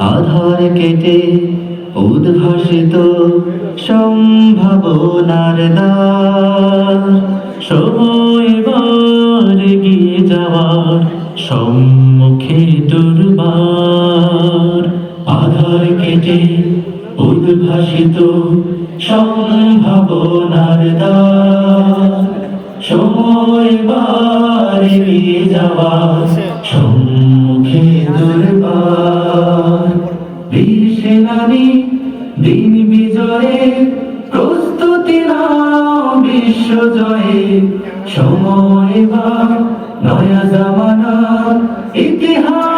আধার কেটে উদ্ভাসিত সম্ভাবনার দ্বার। সময় বার গিয়ে যাওয়ার সম্মুখে দুর্বার। কেটে উদ্ভাসিত সম্ভাবনার সময় গিয়ে সম্মুখে দুর্বার। দিন বিজয়ে প্রস্তুতি নাও বিশ্ব জয়ে। সময় বা নয়া জামানা ইতিহাস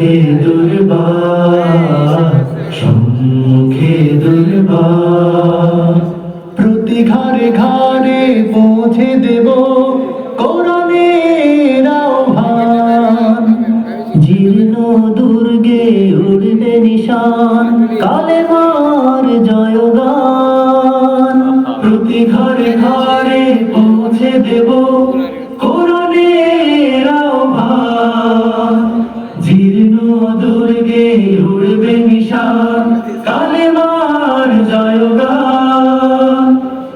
সম্মুখে দুর্বার সম্মুখে দুর্বার প্রতি ঘরে ঘরে পৌঁছে দেব কোরআনের আহ্বান। জীর্ণ দুর্গে উড়বে নিশান কালে মার জয়গান। প্রতি ঘরে ঘরে পৌঁছে দেব দুর্গে উড়বে নিশান কালে মার জয়গান।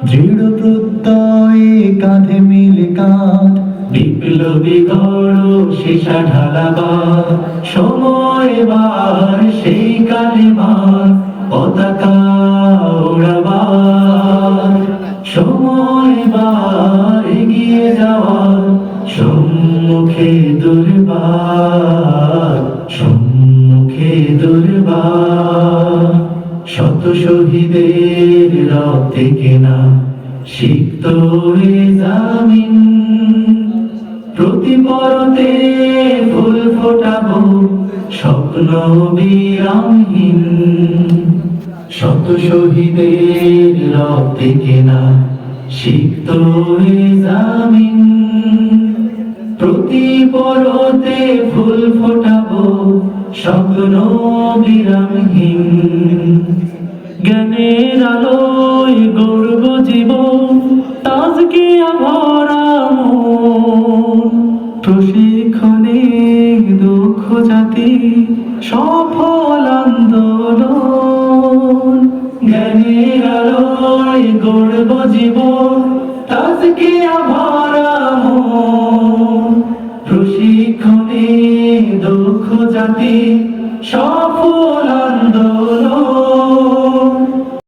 দৃঢ় প্রত্যয়ে কাঁধে মিলে কাঁধ। বিপ্লবী গড় শেষা ঢালাবার সময় বার সেই কালে মার পতাকা উড়াবার সময় বার এগিয়ে যাওয়ার সম্মুখে দুর্বার। সিক্ত জামিন। প্রতি ফুল ফোটাবো স্বপ্ন বিরামহীন। শত শহীদের রক্তে কেনা সিক্ত জামিন। প্রতি ফুল ফোটাবো স্বপ্ন বিরামহীন। জ্ঞানের আলোয় গর্ব জীবন, তাজকে ভরা প্রশিক্ষণে দুঃখ জাতি, সফল আন্দোলন। জ্ঞানের আলোয় গর্ব জীবন, তাজকে ভরা প্রশিক্ষণে দক্ষ জাতি, সফল